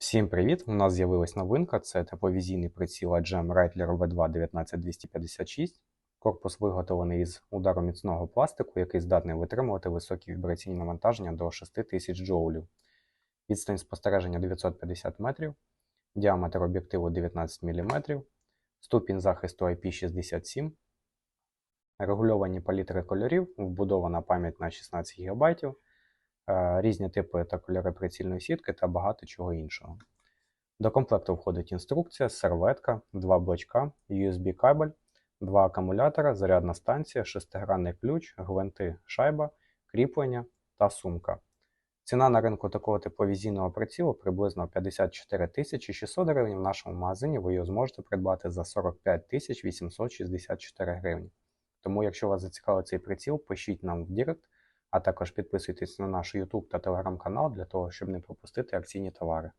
Всім привіт! У нас з'явилась новинка. Це тепловізійний приціл AGM Reitler V2 19256. Корпус виготовлений із удароміцного пластику, який здатний витримувати високі вібраційні навантаження до 6000 джоулів. Відстань спостереження 950 метрів, діаметр об'єктиву 19 мм, ступінь захисту IP67, регульовані палітри кольорів, вбудована пам'ять на 16 ГБ, різні типи та кольори прицільної сітки та багато чого іншого. До комплекту входить інструкція, серветка, два блочка, USB-кабель, два акумулятора, зарядна станція, шестигранний ключ, гвинти, шайба, кріплення та сумка. Ціна на ринку такого тепловізійного прицілу приблизно 54 600 гривень. В нашому магазині ви його зможете придбати за 45 864 гривні. Тому, якщо вас зацікавив цей приціл, пишіть нам в Дірект, а також підписуйтесь на наш YouTube та Telegram канал для того, щоб не пропустити акційні товари.